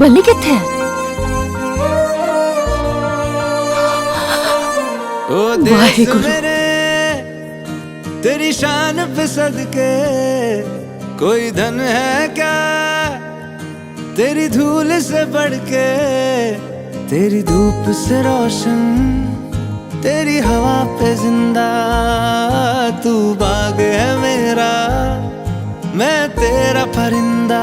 ਬੱਲੀ ਕਿੱਥੇ ਹੈ ओ देश वाहेगुरु। मेरे तेरी शान पे सदके कोई धन है क्या तेरी धूल से बढ़ के तेरी धूप से रोशन तेरी हवा पे जिंदा तू बाग है मेरा मैं तेरा परिंदा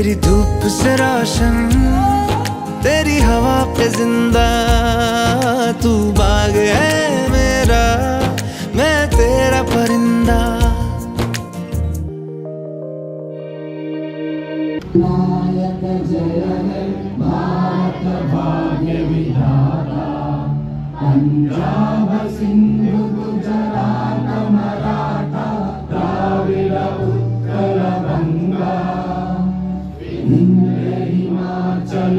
तेरी धूप से रोशन, तेरी हवा पे ज़िंदा। तू बाग है मेरा, मैं तेरा परिंदा।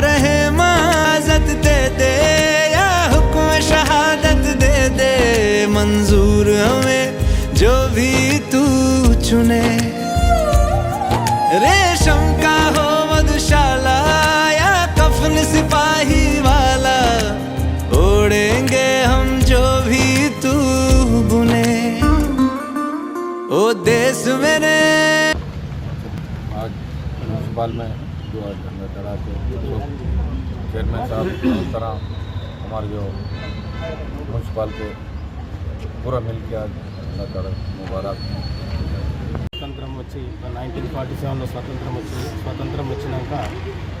रहे माजत दे दे, या हुक्म शहादत दे दे। मंजूर हमें जो भी तू चुने। रेशम का हो मधुशाला, या कफन सिपाही वाला। ओढ़ेंगे हम जो भी तू बुने। ओ देश मेरे म्यूनसिपाल में जो आज धरना चढ़ा के जो चेयरमैन साहब और तरह हमारे जो म्यूनसिपाल के पूरा मिल के आज धरना चढ़ा मुबारक స్వతంత్రం వచ్చి నైన్టీన్ ఫార్టీ సెవెన్లో స్వతంత్రం వచ్చింది స్వతంత్రం వచ్చినాక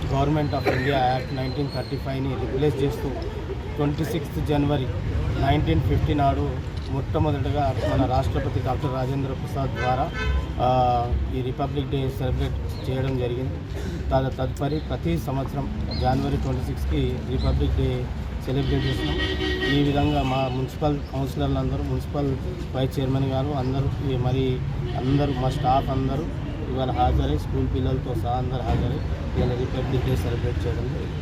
Government of India Act nineteen thirty ఫైవ్ని replace చేస్తూ twenty sixth January nineteen fifty నాడు మొట్టమొదటగా మన రాష్ట్రపతి డాక్టర్ రాజేంద్ర ప్రసాద్ ద్వారా ఈ రిపబ్లిక్ డే సెలబ్రేట్ చేయడం జరిగింది. తద తదుపరి ప్రతి సంవత్సరం జనవరి ట్వంటీ సిక్స్కి రిపబ్లిక్ డే సెలబ్రేట్ చేస్తున్నాం. ఈ విధంగా మా మున్సిపల్ కౌన్సిలర్లు అందరూ మున్సిపల్ వైస్ చైర్మన్ గారు అందరూ మరి అందరూ మా స్టాఫ్ అందరూ ఇవాళ హాజరై స్కూల్ పిల్లలతో సహా అందరూ హాజరై ఇవాళ రిపబ్లిక్ డే సెలబ్రేట్ చేయడం జరిగింది.